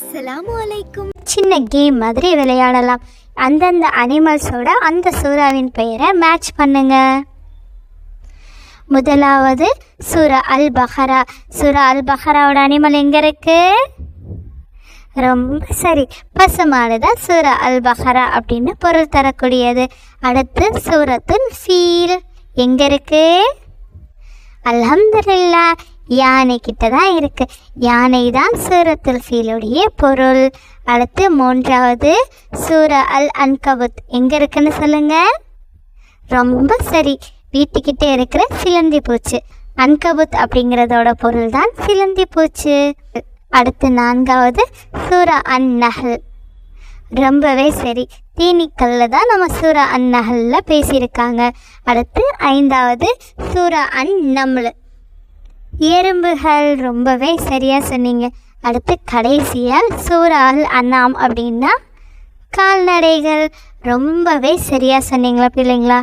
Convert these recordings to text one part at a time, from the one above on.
அஸ்ஸலாமு அலைக்கும். சின்ன கேம் மாதிரி விளையாடலாம். அந்தந்த அனிமல்ஸோட அந்த சூறாவின் பெயரை மேட்ச் பண்ணுங்க. முதலாவது சூரா அல் பஹரா சூரா அல் பஹராவோட அனிமல் எங்க இருக்கு? ரொம்ப சரி. பசுமானதா சூரா அல் பஹரா அப்படின்னு பொருள் தரக்கூடியது. அடுத்து சூரத்துல் ஃபீல். எங்க இருக்கு? அலமதுல்லா யானை கிட்ட தான் இருக்கு. யானை தான் சூரத்துல் ஃபீலுடைய பொருள். அடுத்து மூன்றாவது சூர அல் அன்கபுத். எங்க இருக்குன்னு சொல்லுங்க. ரொம்ப சரி. வீட்டுக்கிட்டே இருக்கிற சிலந்தி பூச்சி. அன்கபுத் அப்படிங்கிறதோட பொருள் தான் சிலந்தி பூச்சி. அடுத்து நான்காவது சூரா அன் நகல் ரொம்பவே சரி. தீனிக்கல்ல தான் நம்ம சூரா அன் நகல்ல பேசியிருக்காங்க. அடுத்து ஐந்தாவது சூரா அன் நம்லு. எறும்புகள் ரொம்பவே சரியாக சொன்னீங்க. அடுத்து கடைசியாக சூறால் அண்ணாம் அப்படின்னா கால்நடைகள் ரொம்பவே சரியாக சொன்னீங்களா பிள்ளைங்களா?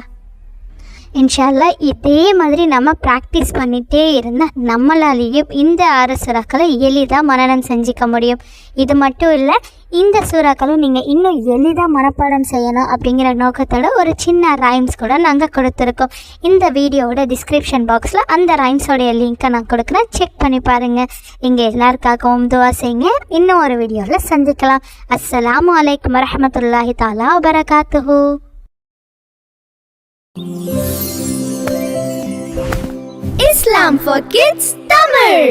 இன்ஷால்லா இதே மாதிரி நம்ம ப்ராக்டிஸ் பண்ணிகிட்டே இருந்தால் நம்மளாலேயும் இந்த ஆறு சுறாக்களை எளிதாக மனனம் செஞ்சுக்க முடியும். இது மட்டும் இல்லை இந்த சூறாக்களும் நீங்கள் இன்னும் எளிதாக மனப்பாடம் செய்யணும் அப்படிங்கிற நோக்கத்தோட ஒரு சின்ன ரைம்ஸ் கூட நாங்கள் கொடுத்துருக்கோம். இந்த வீடியோவோட டிஸ்கிரிப்ஷன் பாக்ஸில் அந்த ரைம்ஸோடைய லிங்க்கை நான் கொடுக்குறேன். செக் பண்ணி பாருங்கள் இங்கே எல்லாருக்காகவும் துவா செய்யுங்க. இன்னும் ஒரு வீடியோவில் சந்திக்கலாம். அஸ்ஸலாமு வலைக்கம் வரமத்துல்லாஹி தாலா வரகாத்துஹூ இஸ்லாம் ஃபார் கிட்ஸ் தமிழ்